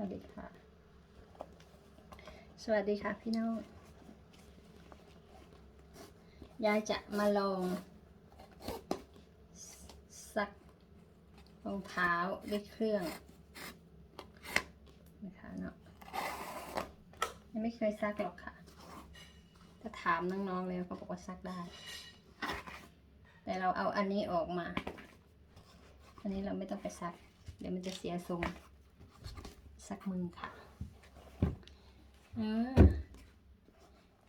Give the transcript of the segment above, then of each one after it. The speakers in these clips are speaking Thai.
วัสดีค่ะ สวัสดีค่ะพี่น้องยายจะมาลองซักรองเท้าด้วยเครื่องนะคะเนาะยังไม่เคยซักหรอกค่ะ ถ้าถามน้องๆแล้วเขาบอกว่าซักได้ แต่เราเอาอันนี้ออกมา อันนี้เราไม่ต้องไปซัก เดี๋ยวมันจะเสียทรง ซักมือค่ะอา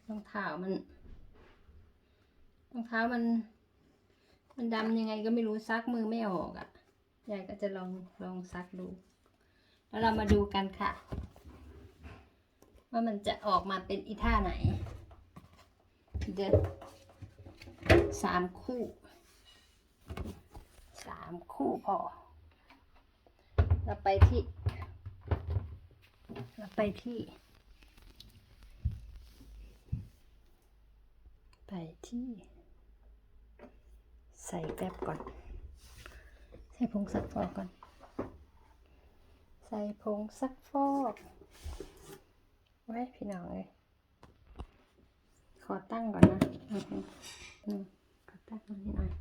รองเท้ามันรองเท้ามัน มันดำยังไงก็ไม่รู้ซักมือไม่ออกอะ่ะยายก็จะลองลองซักดู แล้วเรามาดูกันค่ะ ว่ามันจะออกมาเป็นอีท่าไหน เดี๋ยวสามคู่สามคู่พอ เราไปที่ เราไปที่ ไปที่ ใส่แป๊บก่อน ใส่ผงซักฟอกก่อน ใส่ผงซักฟอกไว้พี่น้องเลยขอตั้งก่อนนะอือหืออืมขอตั้งตรงนี้หน่อย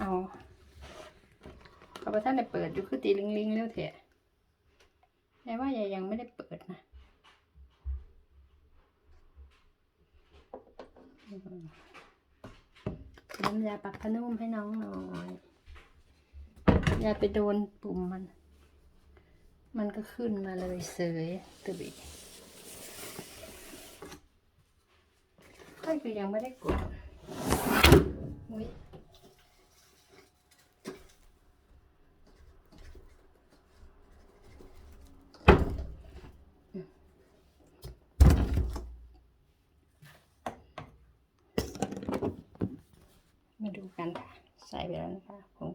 เอา ขอประท่านได้เปิดอยู่คือตีลิงลิงแล้วเถอะแต่ว่ายายยังไม่ได้เปิดนะน้ำยาปรับผ้านุ่มให้น้องหน่อยยายไปโดนปุ่มมัน มันก็ขึ้นมาเลยเสยตะบีก็คือยังไม่ได้กดอุ้ย มาดู กันค่ะ ใส่ไปแล้วนะคะผม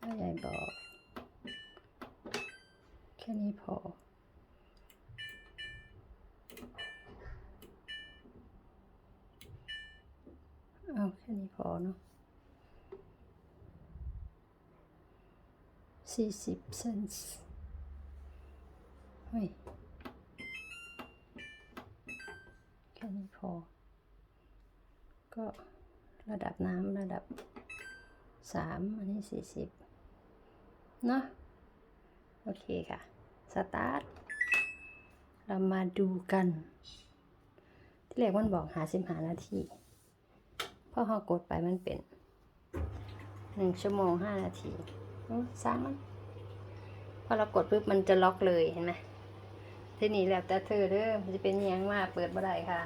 ถ้ายายบอกแค่นี้พอเอาแค่นี้พอเนาะสี่สิบเซนส์ ฮ้ยแค่นี้พอ ก็ระดับน้ำระดับสามอันนี้สี่สิบเนาะโอเคค่ะ สตาร์ท เรามาดูกัน ที่แรกมันบอกหาสิบหานาทีพอเรากดไปมันเป็นหนึ่งชั่วโมงห้านาทีอืมสามมัน พอเรากดปุ๊บมันจะล็อกเลยเห็นไหม ที่นี้แล้วแต่เธอเด้อมันจะเป็นยังมากเปิดบ่ได้ค่ะ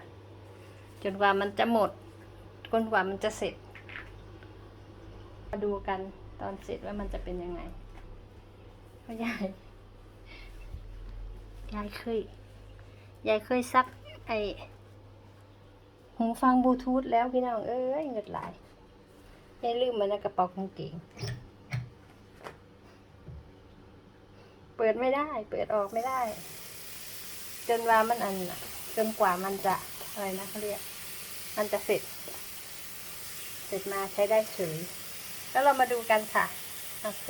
จนกว่ามันจะหมดจนกว่ามันจะเสร็จ มาดูกันตอนเสร็จว่ามันจะเป็นยังไงพราะยายยายเคยยายเคยซักไอหูฟังบลูทูธแล้วพี่น้องเอ้ยเงิดหลายยายลืมมันในกระเป๋ากางเกงเปิดไม่ได้ เปิดออกไม่ได้ จนว่ามันอันจนกว่ามันจะอะไรนะเขาเรียก มันจะเสร็จ เสร็จมาใช้ได้เฉยแล้วเรามาดูกันค่ะโอเค